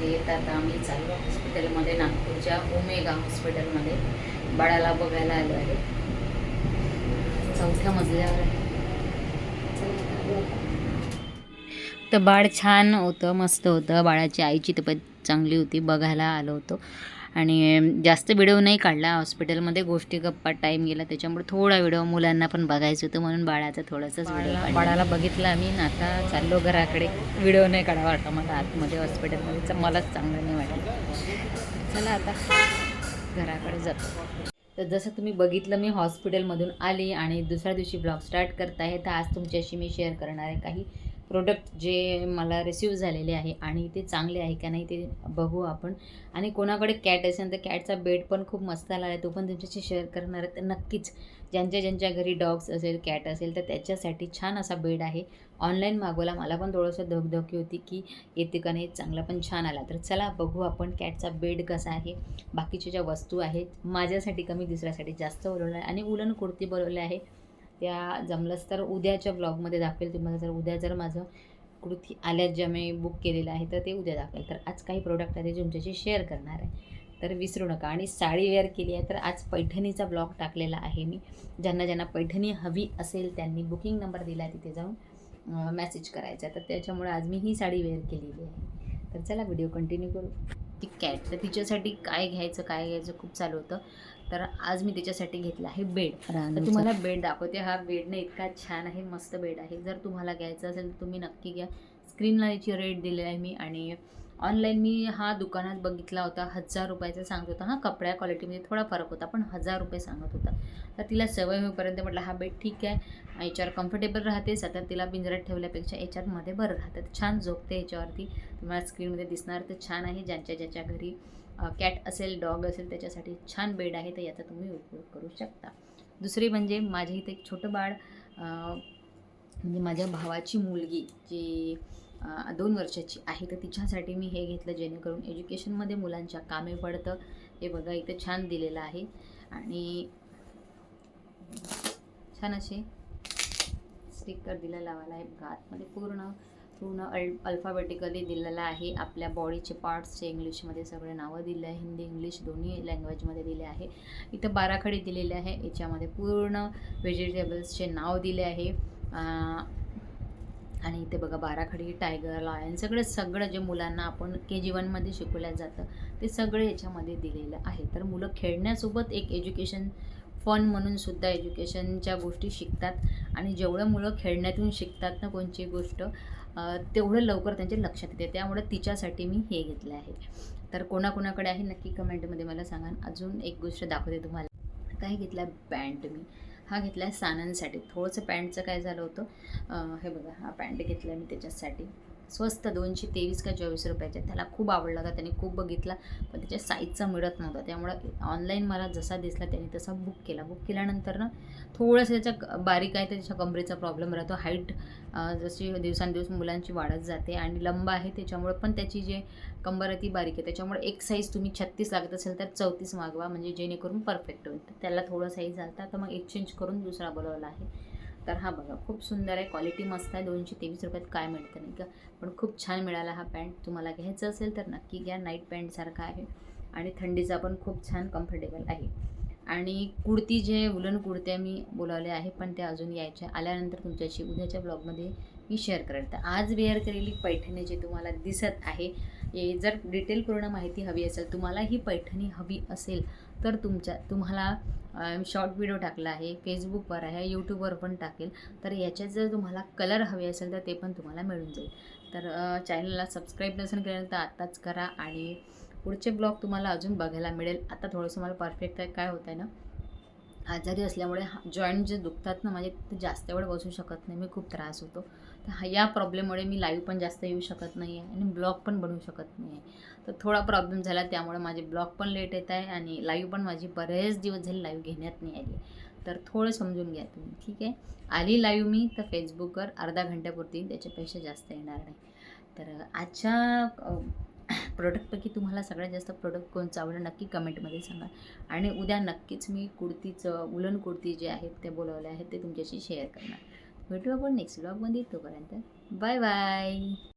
आहेत आता आम्ही चालू हॉस्पिटलमध्ये नागपूरच्या ओमेगा हॉस्पिटलमध्ये बाळाला बघायला आलो आहे. चौथ्या मजल्यावर तर बाळ छान होतं मस्त होतं. बाळाची आईची तब्येत चांगली होती बघायला आलो होतो. आणि जास्त व्हिडिओ नाही काढला. हॉस्पिटलमध्ये गोष्टी गप्पा टाईम गेला. त्याच्यामुळे थोडा व्हिडिओ मुलांना पण बघायचं होतं. म्हणून बाळाचं थोडंसंच व्हिडिओ बाळाला बघितलं आम्ही. आणि आता चाललो घराकडे. व्हिडिओ नाही काढावा वाटतं मला आतमध्ये हॉस्पिटलमध्ये. मलाच चांगलं नाही वाटलं. चला आता घराकडे जातो. तर जसं तुम्ही बघितलं मी हॉस्पिटलमधून आली आणि दुसऱ्या दिवशी ब्लॉग स्टार्ट करत आहे. तर आज तुमच्याशी मी शेअर करणार आहे काही प्रोडक्ट जे मला रिसीव झालेले आहे आणि ते चांगले आहे का नाही ते बघू आपण. आणि कोणाकडे कॅट असेल तर कॅटचा बेड पण खूप मस्त आला आहे. तो पण तुमच्याशी शेअर करणार आहे. तर नक्कीच ज्यांच्या ज्यांच्या घरी डॉग्स असेल कॅट असेल तर त्याच्यासाठी छान असा बेड आहे. ऑनलाईन मागवला. मला पण थोडंसं धकधकी होती की येते का नाही चांगला पण छान आला. तर चला बघू आपण कॅटचा बेड कसा आहे. बाकीच्या ज्या वस्तू आहेत माझ्यासाठी कमी दुसऱ्यासाठी जास्त बोलवलं आहे. आणि उलन कुर्ती बोलवले आहे. त्या जमलंच तर उद्याच्या ब्लॉगमध्ये दाखवेल तुम्हाला. जर उद्या जर माझं कृती आल्या ज्या मी बुक केलेलं आहे तर ते उद्या दाखवेल. तर आज काही प्रोडक्ट आहे ते तुमच्याशी शेअर करणार आहे. तर विसरू नका. आणि साडी वेअर केली आहे तर आज पैठणीचा ब्लॉग टाकलेला आहे मी. ज्यांना ज्यांना पैठणी हवी असेल त्यांनी बुकिंग नंबर दिला तिथे जाऊन मेसेज करायचा तर त्याच्यामुळे आज मी ही साडी वेअर केलेली आहे. तर चला व्हिडिओ कंटिन्यू करू. ती कॅट तर तिच्यासाठी काय घ्यायचं काय घ्यायचं खूप चालू होतं. तर आज मी तिच्यासाठी घेतला आहे बेड. तर तुम्हाला बेड दाखवते. हा बेड ना इतका छान आहे मस्त बेड आहे. जर तुम्हाला घ्यायचं असेल तर तुम्ही नक्की घ्या. स्क्रीनला याची रेट दिलेली आहे मी आणि ऑनलाईन मी हा दुकानात बघितला होता. हजार रुपयाचा सांगत होता. हा कपड्या क्वालिटीमध्ये थोडा फरक होता पण हजार रुपये सांगत होता. तर तिला सवय होईपर्यंत म्हटलं हा बेड ठीक आहे. याच्यावर कम्फर्टेबल राहते सतत तिला पिंजऱ्यात ठेवल्यापेक्षा याच्यामध्ये बरं राहतं. छान झोपते याच्यावरती. तुम्हाला स्क्रीनमध्ये दिसणार तर छान आहे. ज्यांच्या ज्याच्या घरी कॅट असेल डॉग असेल त्याच्यासाठी छान बेड आहे तर याचा तुम्ही उपयोग करू शकता. दुसरी म्हणजे माझ्या इथे एक छोटं बाळ म्हणजे माझ्या भावाची मुलगी जी दोन वर्षाची आहे तर तिच्यासाठी मी हे घेतलं जेणेकरून एज्युकेशनमध्ये मुलांच्या कामे पडतं. हे बघा इथे छान दिलेलं आहे. आणि छान असे स्टिकर दिला लावायला आहे. आतमध्ये पूर्ण पूर्ण अल अल्फाबेटिकली दिलेलं आहे. आपल्या बॉडीचे पार्ट्सचे इंग्लिशमध्ये सगळे नावं दिले आहे. हिंदी इंग्लिश दोन्ही लँग्वेजमध्ये दिले आहे. इथं बाराखडी दिलेले आहे. याच्यामध्ये पूर्ण व्हेजिटेबल्सचे नाव दिले आहे. आणि इथे बघा बाराखडी टायगर लायन सगळं सगळं जे मुलांना आपण के जी वनमध्ये शिकवल्या जातं ते सगळं याच्यामध्ये दिलेलं आहे. तर मुलं खेळण्यासोबत एक एज्युकेशन फन म्हणून सुद्धा एज्युकेशनच्या गोष्टी शिकतात. आणि जेवढं मुलं खेळण्यातून शिकतात ना कोणची गोष्ट तेवढं लवकर त्यांच्या लक्षात येते. त्यामुळे तिच्यासाठी मी हे घेतलं आहे. तर कोणाकोणाकडे आहे नक्की कमेंटमध्ये मला सांगा. अजून एक गोष्ट दाखवते तुम्हाला. काय घेतला पॅन्ट मी. हा घेतला आहे साननसाठी. थोडंसं पॅन्टचं काय झालं होतं? हे बघा. हा पॅन्ट घेतला मी त्याच्यासाठी. स्वस्त दोनशे तेवीस का चोवीस रुपयाच्या त्याला खूप आवडला होता त्याने खूप बघितला पण त्याच्या साईजचा मिळत नव्हता. त्यामुळं ऑनलाईन मला जसा दिसला त्याने तसा बुक केला. बुक केल्यानंतर ना थोडंसं त्याचा बारीक आहे तर त्याच्या कमरेचा प्रॉब्लेम राहतो. हाईट जशी दिवसांदिवस मुलांची वाढत जाते आणि लंब आहे त्याच्यामुळे पण त्याची जे कंबर आहे ती बारीक आहे त्याच्यामुळे एक साईज तुम्ही छत्तीस लागत असेल तर चौतीस मागवा म्हणजे जेणेकरून परफेक्ट होईल. त्याला थोडं साईज आलता तर मग एक्सचेंज करून दुसरा बोलवला आहे. तर हा बघा खूप सुंदर आहे. क्वालिटी मस्त आहे. दोनशे तेवीस रुपयात काय मिळतं नाही का? पण खूप छान मिळाला हा पॅन्ट. तुम्हाला घ्यायचं असेल तर नक्की घ्या. नाईट पॅन्टसारखा आहे. आणि थंडीचा पण खूप छान कम्फर्टेबल आहे. आणि कुर्ती जे उलन कुर्त्या मी बोलावल्या आहे पण त्या अजून यायच्या. आल्यानंतर तुमच्याशी उद्याच्या ब्लॉगमध्ये मी शेअर करेल. तर आज वेअर केलेली पैठणी जी तुम्हाला दिसत आहे जर डिटेल पूर्ण माहिती हवी असेल तुम्हाला ही पैठणी हवी असेल तर तुमच्या तुम्हाला शॉर्ट व्हिडिओ टाकला आहे फेसबुकवर आहे यूट्यूबवर पण टाकेल तर याच्यात जर तुम्हाला कलर हवे असेल तर ते पण तुम्हाला मिळून जाईल. तर चॅनलला सबस्क्राईब नसेल केलं तर आत्ताच करा आणि पुढचे ब्लॉग तुम्हाला अजून बघायला मिळेल. आता थोडंसं मला परफेक्ट आहे काय होत आहे ना आजारी असल्यामुळे जॉईंट जे दुखतात ना माझे ते जास्त वेळ बसू शकत नाही. मी खूप त्रास होतो. तर हा या प्रॉब्लेममुळे मी लाईव्ह पण जास्त येऊ शकत नाही आहे आणि ब्लॉग पण बनवू शकत नाही आहे. तर थोडा प्रॉब्लेम झाला त्यामुळे माझे ब्लॉग पण लेट येत आहे आणि लाईव्ह पण माझी बरेच दिवस झाले लाईव्ह घेण्यात नाही आली तर थोडं समजून घ्या तुम्ही ठीक आहे? आली लाईव्ह मी तर फेसबुकवर अर्धा घंट्यापुरती त्याच्यापेक्षा जास्त येणार नाही. तर आजच्या प्रोडक्टपैकी तुम्हाला सगळ्यात जास्त प्रोडक्ट कोणचं आवडलं नक्की कमेंटमध्ये सांगा. आणि उद्या नक्कीच मी कुर्तीचं उलन कुर्ती जे आहेत ते बोलवले आहेत ते तुमच्याशी शेअर करणार. भेटू आपण नेक्स्ट ब्लॉगमध्ये तोपर्यंत बाय बाय